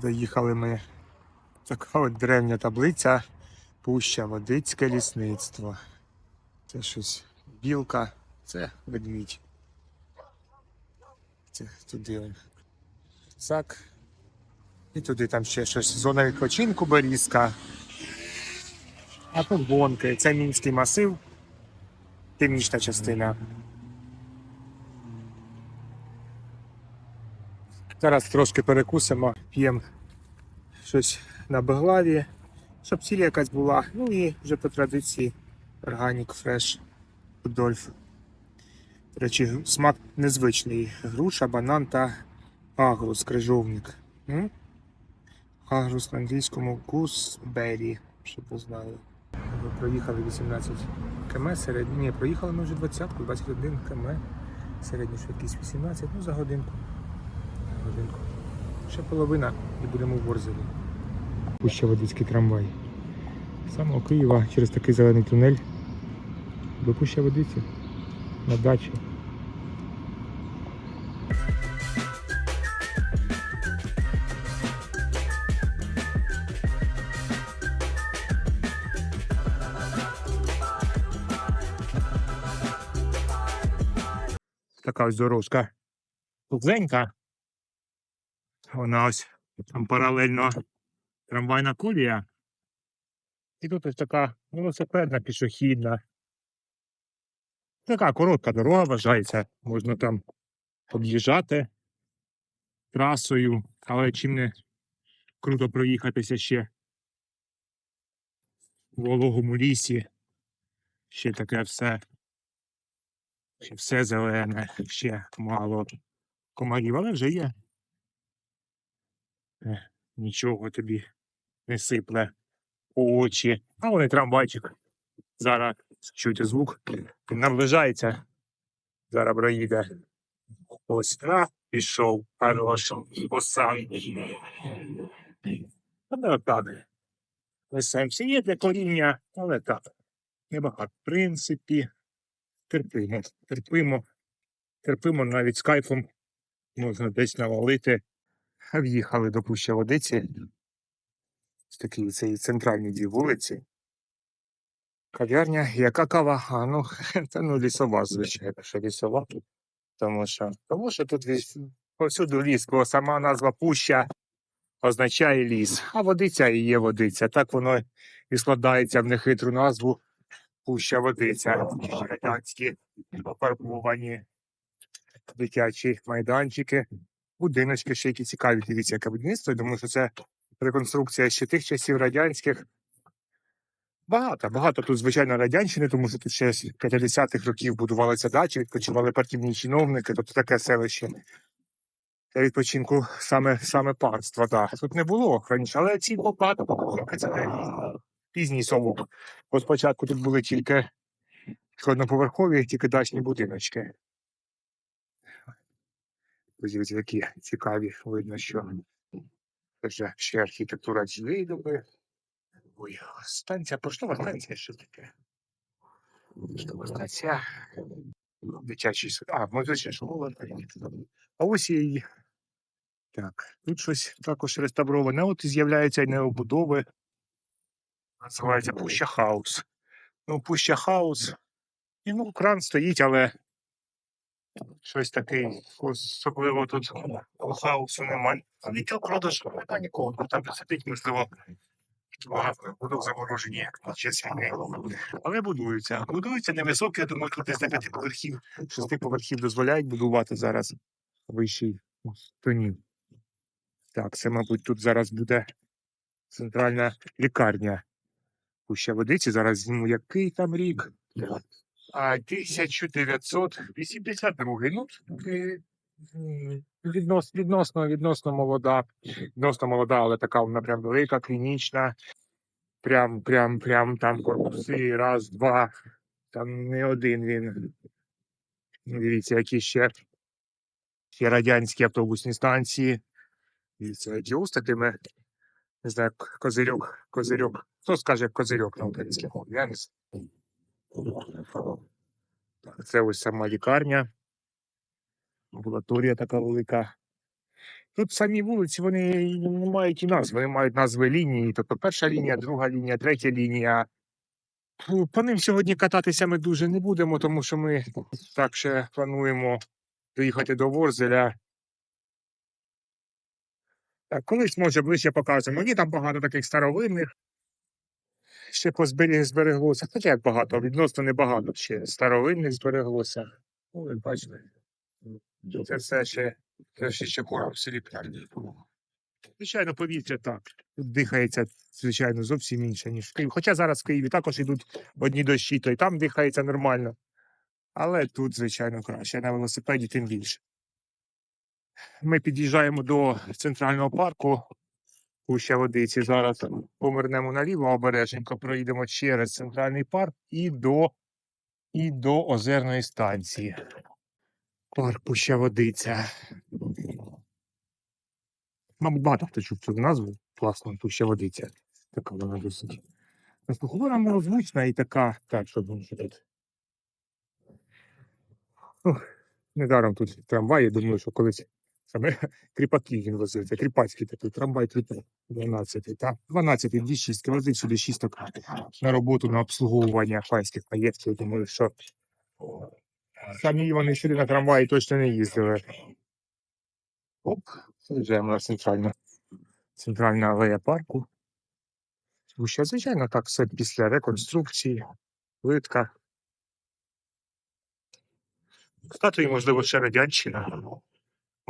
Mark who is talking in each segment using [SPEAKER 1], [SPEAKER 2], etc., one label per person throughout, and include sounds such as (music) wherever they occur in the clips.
[SPEAKER 1] Доїхали ми. Така от древня таблиця Пуща Водицьке лісництво. Це щось білка, це ведмідь. Це туди он. Цак. І туди там ще щось. Зона відпочинку Борізька. А тут гонки. Це мінський масив. Північна частина. Зараз трошки перекусимо, п'ємо щось на Беглаві, щоб ціль якась була. Ну і вже по традиції органік фреш Рудольф. До речі, смак незвичний. Груша, банан та агрус, крижовник. М? Агрус на англійському гусбері, щоб ви. Ми проїхали 18 км середньо. Ні, проїхали ми вже 20 21 км. Середня швидкість 18, ну за годинку. Годинку. Ще половина і будемо в Ворзелі. Пуща водицький трамвай. Самого Києва через такий зелений тунель до Пуща водиці на дачі. Така ось дорожка. Кузенька. Вона ось там паралельно трамвайна колія. І тут ось така велосипедна пішохідна. Така коротка дорога вважається. Можна там об'їжджати трасою, але чим не круто проїхатися ще в вологому лісі. Ще таке все. Ще все зелене, ще мало комарів, але вже є. Е, Нічого тобі не сипле у очі. А вони трамвайчик. Зараз чуєте звук. Наближається. Зараз проїде. Ось на, пішов. Хороший. Посам. Але так. Несемося. Є для коріння, але так. Небагато. В принципі, терпимо. Терпимо. Терпимо навіть з. Можна десь навалити. В'їхали до Пуща Водиці. Такі це центральні дві вулиці. Кав'ярня, яка кава? А, ну, (laughs) це ну лісова, звичайно, що лісова. Тому що, тому що тут повсюду ліс, бо сама назва Пуща означає ліс, а водиця і є водиця. Так воно і складається в нехитру назву Пуща Водиця. Радянські пофарбовані дитячі майданчики, будиночки ще які цікаві. Дивіться, яке будівництво. Я думаю, що це реконструкція ще тих часів радянських. Багато, багато тут, звичайно, радянщини, тому що тут ще з 50-х років будувалися дачі, відпочивали партійні чиновники, тобто таке селище. Для відпочинку саме, саме панства, так. Тут не було раніше, але ці лопати, пізній совок. Бо спочатку тут були тільки одноповерхові, тільки дачні будиночки. Дивіться, які цікаві, видно, що це вже ще архітектура цієї доби. Ой, станція, поштова станція, що таке? Поштова станція. Дитячий сад. А, музична школа. А ось її. Так, тут щось також реставроване. От і з'являються й необудови. Називається Пуща Хаус. Ну, Пуща Хаус. І ну, кран стоїть, але щось таке особливо тут хаосу немає. А нічого продажу, немає нікого. Там сидить, можливо, багато будуть заморожені, як на час. Але будуються. Будуються невисокі, я думаю, тут десь на п'яти поверхів, шести поверхів дозволяють будувати зараз вищий тоні. Так, це, мабуть, тут зараз буде центральна лікарня. Пуща водиці. Зараз зніму який там рік. А 1982. Ну, віднос, відносно, відносно молода. Відносно молода, але така вона прям велика, клінічна. Прям, прям, прям там корпуси, раз, два. Там не один він. Дивіться, які ще, ще радянські автобусні станції. Дивіться, діл з не знаю, козирьок, козирьок. Хто скаже козирьок на українській мові? Я не знаю. Це ось сама лікарня. Амбулаторія така велика. Тут самі вулиці вони не мають і назви, вони мають назви лінії. Тобто перша лінія, друга лінія, третя лінія. По ним сьогодні кататися ми дуже не будемо, тому що ми так ще плануємо доїхати до Ворзеля. Так, колись, може, ближче покажемо. Ні, там багато таких старовинних. Ще позбері збереглося. Хоча як багато, відносно небагато ще старовинних збереглося. Ну, ви бачите. Це все ще, це ще, хора в селі П'ярні. Звичайно, повітря так. Тут дихається, звичайно, зовсім інше, ніж в Києві. Хоча зараз в Києві також йдуть одні дощі, то й там дихається нормально. Але тут, звичайно, краще. На велосипеді тим більше. Ми під'їжджаємо до центрального парку Пуща Водиці. Зараз повернемо наліво обережненько, проїдемо через центральний парк і до, і до озерної станції. Парк Пуща Водиця. Мабуть, багато хто чув цю назву. Класно, Пуща Водиця. Така вона досить. Вона милозвучна і така. Так, що думаю, тут. Недаром тут трамваї, думаю, що колись саме кріпаки він возив. Це кріпацький такий трамвай кріпак. 12, та 12, 206, возив сюди 6 на роботу на обслуговування панських маєтків. Думаю, що самі вони сюди на трамваї точно не їздили. Оп, заїжджаємо на центральну, центральна алея парку. Тому що, звичайно, так все після реконструкції, плитка. Статуї, можливо, ще радянщина.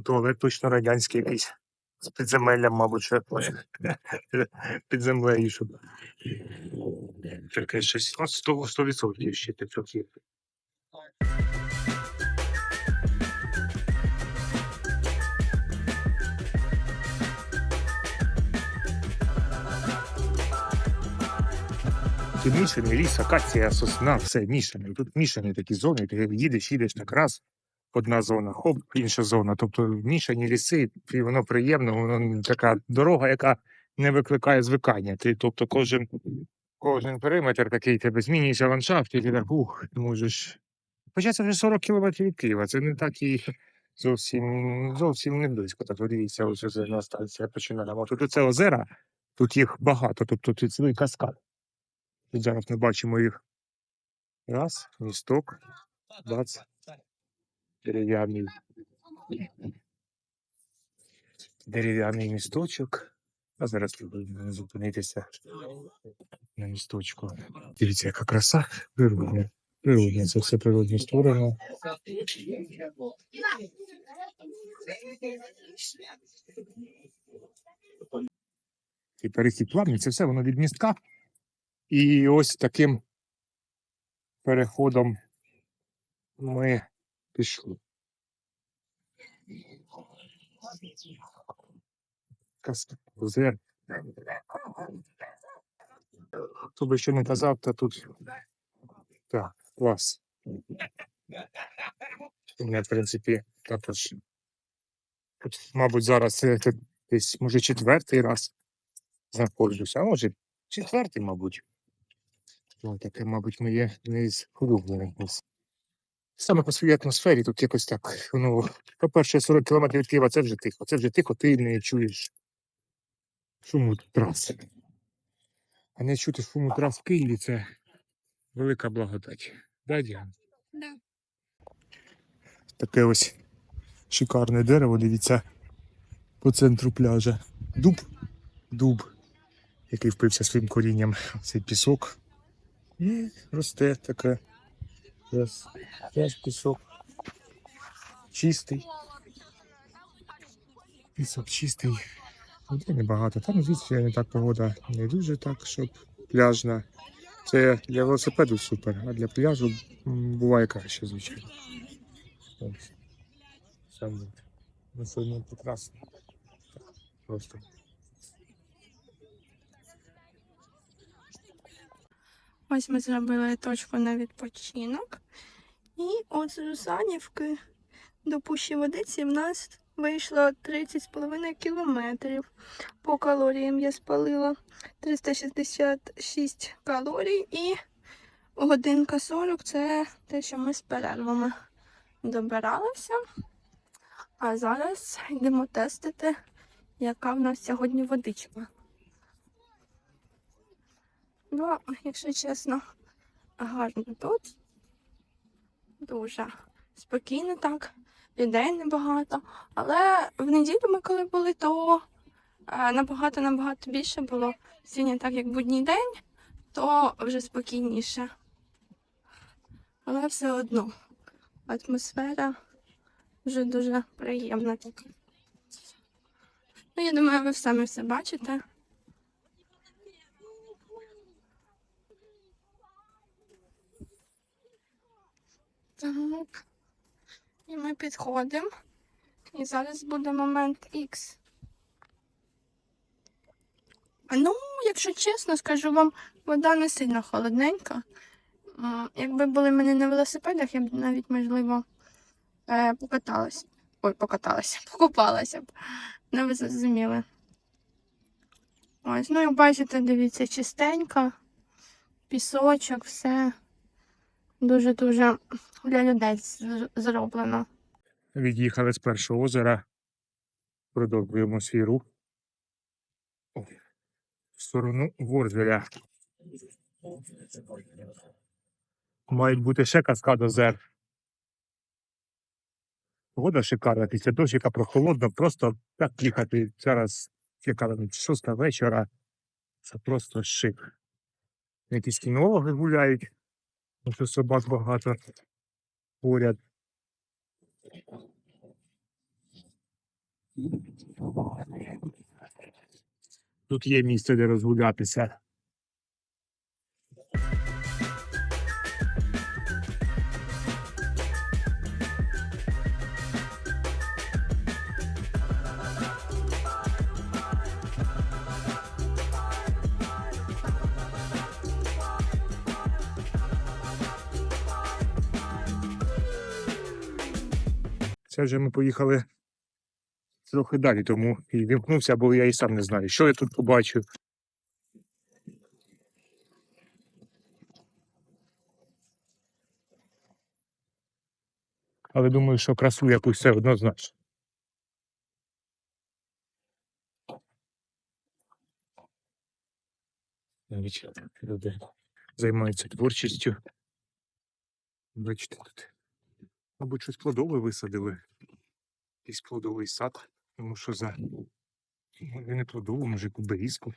[SPEAKER 1] Туалет точно радянський якийсь. З підземеллям, мабуть, ще під землею, щоб таке щось. Ну, 100%, 100% ще таке є. Мішаний ліс, акація, сосна, все мішане. Тут мішані такі зони, ти їдеш, їдеш так раз, одна зона, хоп, інша зона. Тобто мішані ліси, і воно приємно, воно така дорога, яка не викликає звикання. Ти, тобто кожен, кожен периметр такий тебе змінюється ландшафт, і ти так ух, можеш. Хоча це вже 40 кілометрів від Києва, це не так і зовсім, зовсім не близько. Так, дивіться, ось озерна станція починаємо. Тут це озера, тут їх багато, тобто тут цілий каскад. Тут зараз ми бачимо їх. Раз, місток, бац, дерев'яний. Дерев'яний місточок. А зараз спробуємо зупинитися на місточку. Дивіться, яка краса природня. Природня, це все природне створено. І перехід плавний, це все воно від містка. І ось таким переходом ми озер. Хто би ще не казав, то тут так, клас. У мене, в принципі, також. Тут, мабуть, зараз це десь, може, четвертий раз знаходжуся, а може, четвертий, мабуть. Таке, мабуть, моє не з улюблених місць. Саме по своїй атмосфері тут якось так. Ну, по-перше, 40 кілометрів від Києва це вже тихо. Це вже тихо, ти не чуєш шуму траси. А не чути шуму трас в Києві це велика благодать. Да, Діана?
[SPEAKER 2] Да.
[SPEAKER 1] Таке ось шикарне дерево, дивіться, по центру пляжа. Дуб, дуб, який впився своїм корінням в цей пісок. І росте таке. Раз, раз пісок. Чистий. Пісок чистий. Води небагато. Там, звідси, не так погода не дуже так, щоб пляжна. Це для велосипеду супер, а для пляжу буває краще, звичайно. Ось. Сам. Ну, сьогодні прекрасно. Просто.
[SPEAKER 2] Ось ми зробили точку на відпочинок. І от з Русанівки до Пущі Водиці в нас вийшло 30,5 кілометрів. По калоріям я спалила 366 калорій і годинка 40 це те, що ми з перервами добиралися. А зараз йдемо тестити, яка в нас сьогодні водичка. Ну, якщо чесно, гарно тут. Дуже спокійно так, людей небагато. Але в неділю ми коли були, то е, набагато набагато більше було. Сьогодні так як будній день, то вже спокійніше. Але все одно атмосфера вже дуже приємна. Ну, я думаю, ви самі все бачите. Так. І ми підходимо. І зараз буде момент X. Ну, якщо чесно, скажу вам, вода не сильно холодненька. Якби були мене на велосипедах, я б навіть, можливо, е, покаталася. Ой, покаталася, (laughs) покупалася б. Ну, ви зрозуміли. Ось, ну, як бачите, дивіться, чистенько, пісочок, все дуже-дуже для людей зроблено.
[SPEAKER 1] Від'їхали з першого озера. Продовжуємо свій рух. В сторону Ворзвеля. Мають бути ще каскад озер. Погода шикарна після дощика прохолодно, просто так їхати зараз, яка шоста вечора. Це просто шик. Якісь кінологи гуляють, тому що собак багато поряд. Тут є місце, де розгулятися. Це вже ми поїхали трохи далі, тому і вімкнувся, бо я і сам не знаю, що я тут побачу. Але думаю, що красу якусь все однозначно. Навіть люди займаються творчістю. Бачите тут. Мабуть, щось плодове висадили. Якийсь плодовий сад. Тому що за. Може, не плодову, може, куберізку.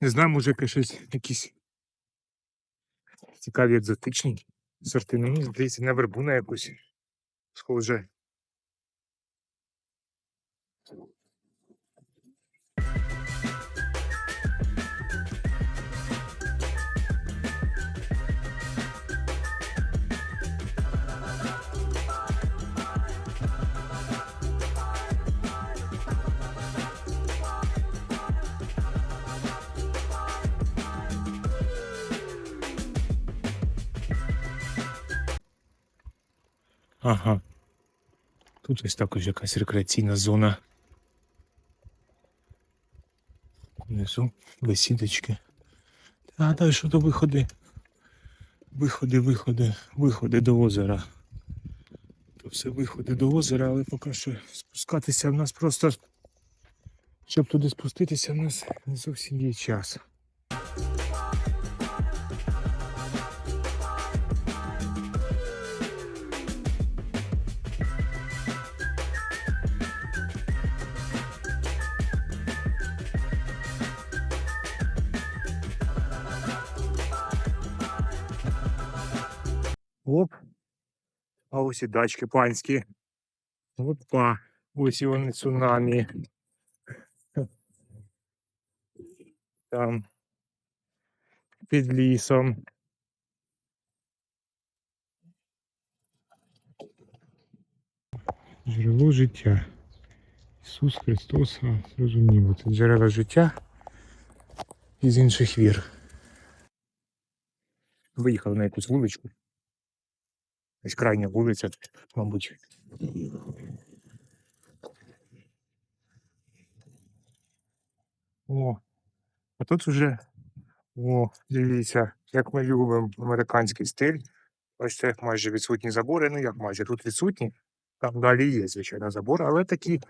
[SPEAKER 1] Не знаю, може, яке щось якісь цікаві екзотичні сорти. Ну, мені здається, на вербу на якусь схоже. Ага. Тут ось також якась рекреаційна зона. Внизу бесідочки. А далі що до виходи. Виходи, виходи, виходи до озера. То все виходи до озера, але поки що спускатися в нас просто. Щоб туди спуститися, в нас не зовсім є час. Оп. А ось і дачки панські. Опа. Ось і вони цунамі. Там. Під лісом. Джерело життя. Ісус Христос, зрозуміло, це джерела життя із інших вір. Виїхали на якусь вуличку. Ось крайня вулиця, мабуть. О, а тут уже, о, дивіться, як ми любимо американський стиль. Ось це майже відсутні забори. Ну як майже тут відсутні, Там далі є, звичайно, забор, але такі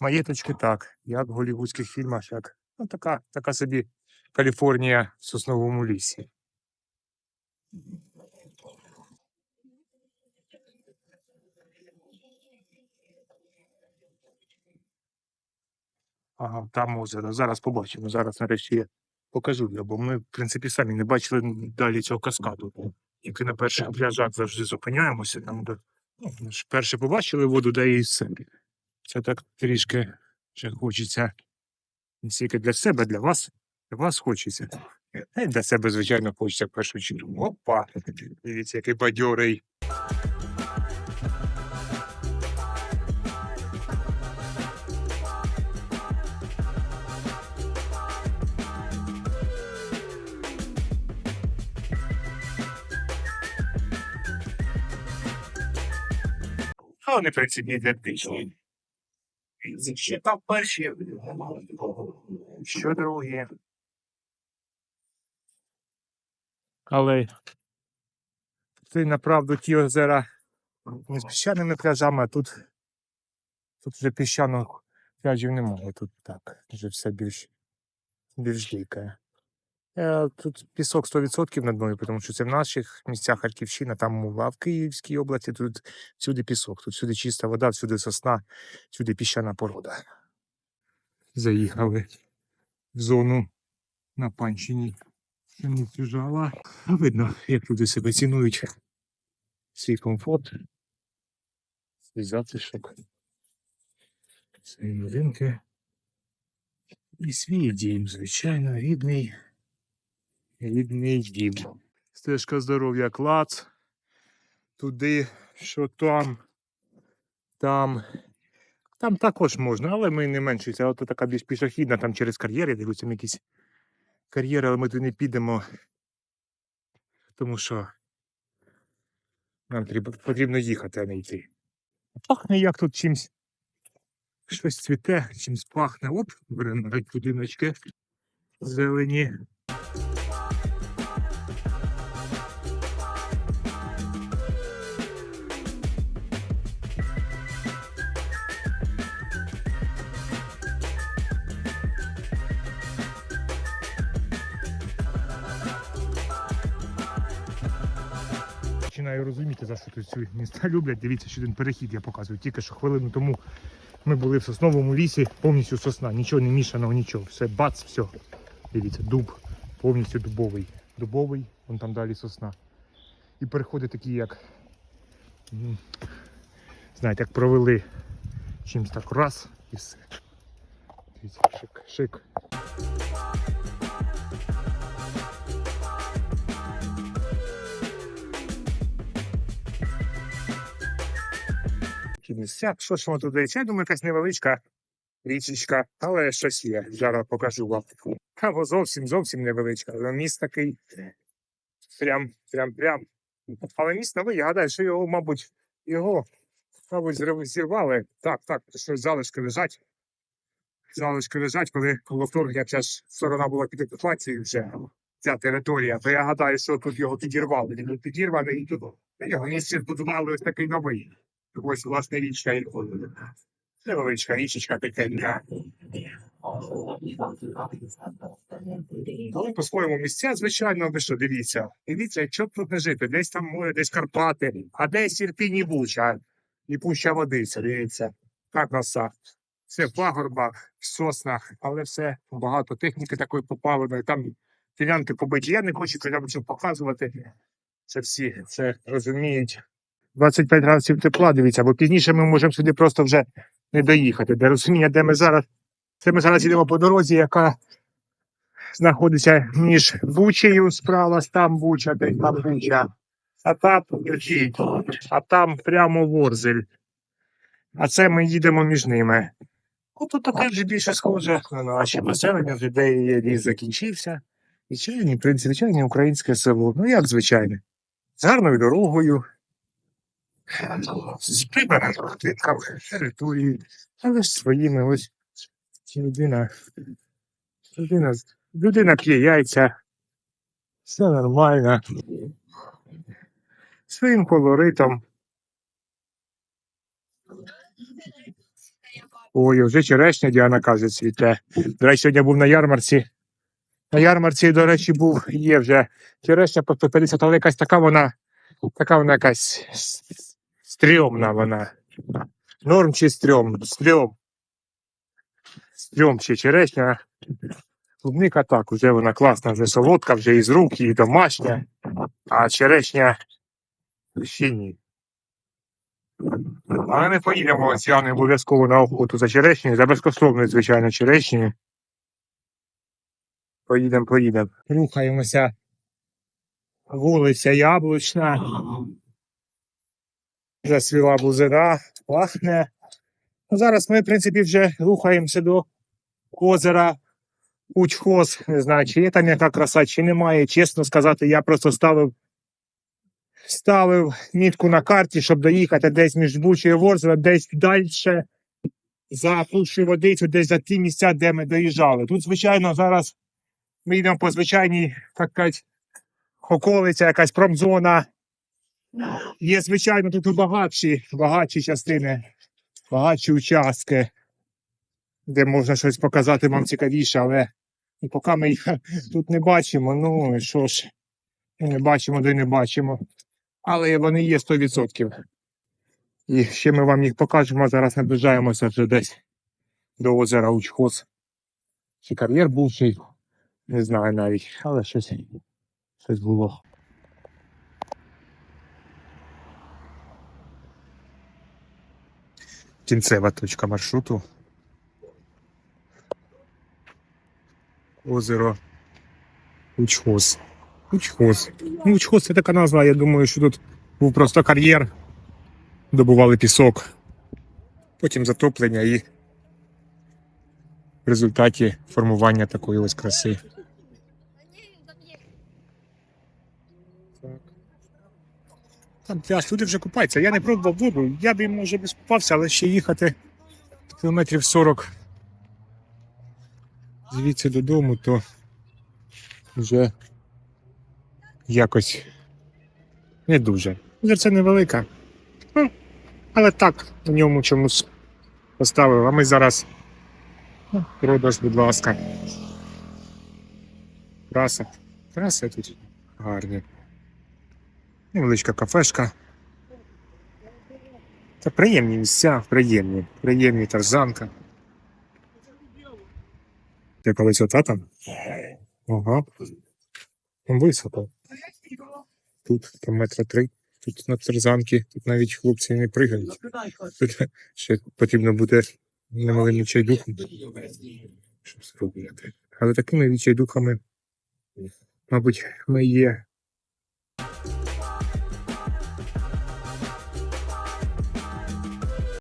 [SPEAKER 1] маєточки так, як в голівудських фільмах, як ну, така, така собі Каліфорнія в сосновому лісі. Там озеро. Зараз побачимо. Зараз нарешті я покажу його, бо ми, в принципі, самі не бачили далі цього каскаду. Тільки на перших пляжах завжди зупиняємося. Там, де, ну, ми ж перше побачили воду, де і все. Це так трішки ще хочеться не стільки для себе, для вас. Для вас хочеться. Для себе, звичайно, хочеться в першу чергу. Опа! Дивіться, який бадьорий. Вони, принципі, ідентичні. Ще там перші, що другі. Але ти направду ті озера не з піщаними пляжами, а тут, тут вже піщаних пляжів немає. Тут так, вже все більш, більш дике. Е, Тут пісок 100% над мною, тому що це в наших місцях Харківщина, там мова в Київській області, тут всюди пісок, тут всюди чиста вода, всюди сосна, всюди піщана порода. Заїхали в зону на панщині. Пшеницю жала. А видно, як люди себе цінують. Свій комфорт, свій затишок, свої новинки. І свій дім, звичайно, рідний. Рідний. Стежка здоров'я клац. Туди, що там, там. Там також можна, але ми не. Це от така більш пішохідна, там через кар'єри, дивлюся, там якісь кар'єри, але ми туди не підемо. Тому що нам потрібно їхати, а не йти. Пахне як тут чимсь. Щось цвіте, чимсь пахне. Оп, беремо навіть будиночки зелені. Починаю розуміти, за що тут ці міста люблять. Дивіться, що один перехід я показую. Тільки що хвилину тому ми були в сосновому лісі, повністю сосна, нічого не мішаного, нічого. Все, бац, все. Дивіться, дуб, повністю дубовий. Дубовий, вон там далі сосна. І переходи такі, як. Знаєте, як провели чимось так раз і все. Дивіться, шик, шик. Такі місця. Що ж воно тут дається? Я думаю, якась невеличка річечка, але щось є. Зараз покажу вам. Або зовсім зовсім невеличка. Але міст такий. Прям, прям, прям. Але міст новий, я гадаю, що його, мабуть, його, мабуть, зірвали. Так, так, щось залишки лежать. Залишки лежать, коли коло вторгнення ця ж сторона була під окупацією вже. Ця територія, то я гадаю, що тут його підірвали. Він підірваний і тут його місце збудували ось такий новий. Ось власне річка і невеличка річечка така. Але по-своєму місця, звичайно, ви що, дивіться. Дивіться, що тут не жити. Десь там море, десь Карпати, а десь Ірпінь і Буча. І пуща водиця, дивіться. Така краса. Все в пагорбах, в соснах, але все багато техніки такої попаленої. Там ділянки побиті. Я не хочу прямо цим показувати. Це всі це розуміють. 25 градусів тепла, дивіться, бо пізніше ми можемо сюди просто вже не доїхати. Де розуміння, де ми зараз. Це ми зараз йдемо по дорозі, яка знаходиться між Бучею справа, там Буча, десь там Буча. А там, а там прямо Ворзель. А це ми їдемо між ними. Ото таке вже більше схоже на вже де є ліс закінчився. В принципі, звичайне українське село. Ну як звичайне. З гарною дорогою, з прибраними території, але ж своїми ось людина. Людина, людина п'є яйця. Все нормально. Своїм колоритом. Ой, вже черешня Діана каже, цвіте. До речі, сьогодні був на ярмарці. На ярмарці, до речі, був, є вже черешня по 150, але якась така вона, така вона якась стрьомна вона. Норм чи стрьом? Стрьом. Стрьом чи черешня. Клубника так, вже вона класна, вже солодка, вже із рук, і домашня, а черешня ще ні. Але ми поїдемо Яною обов'язково на охоту за черешнею, за безкоштовною, звичайно, черешнею. Поїдемо, поїдемо. Рухаємося. Вулиця Яблучна. Засвіла бузина, пахне. Ну, Зараз ми, в принципі, вже рухаємося до озера Учхоз. Не знаю, чи є там яка краса, чи немає. Чесно сказати, я просто ставив, ставив мітку на карті, щоб доїхати десь між Бучою і Ворзелем, десь далі за Пущу водицю, десь за ті місця, де ми доїжджали. Тут, звичайно, зараз ми йдемо по звичайній, так сказати, околиця, якась промзона. Є, звичайно, тут багатші, багатші частини, багатші участки, де можна щось показати вам цікавіше, але ну, поки ми їх (laughs) тут не бачимо, ну і що ж, не бачимо, де не бачимо. Але вони є 100%. І ще ми вам їх покажемо. Зараз наближаємося вже десь до озера Учхоз. Чи кар'єр був, чи не знаю навіть, але щось, щось було. Кінцева точка маршруту. Озеро Учхоз. Учхоз. Ну, Учхоз це така назва. Я думаю, що тут був просто кар'єр, добували пісок, потім затоплення і в результаті формування такої ось краси. Там пляж, люди вже купаються. Я не пробував воду. Я б може б і скупався, але ще їхати кілометрів 40 звідси додому, то вже якось не дуже. Озерце невелика. Ну, але так, в ньому чомусь поставив. А ми зараз. Продаж, будь ласка. Траса. Траси тут гарні. Невеличка кафешка. Та приємні місця, приємні. Приємні тарзанка. Яка висота там? Ага. Там високо. Тут там метра три. Тут на тарзанки, тут навіть хлопці не пригають. Тут ще потрібно бути немалим відчайдухом, щоб зробити. Але такими відчайдухами, мабуть, ми є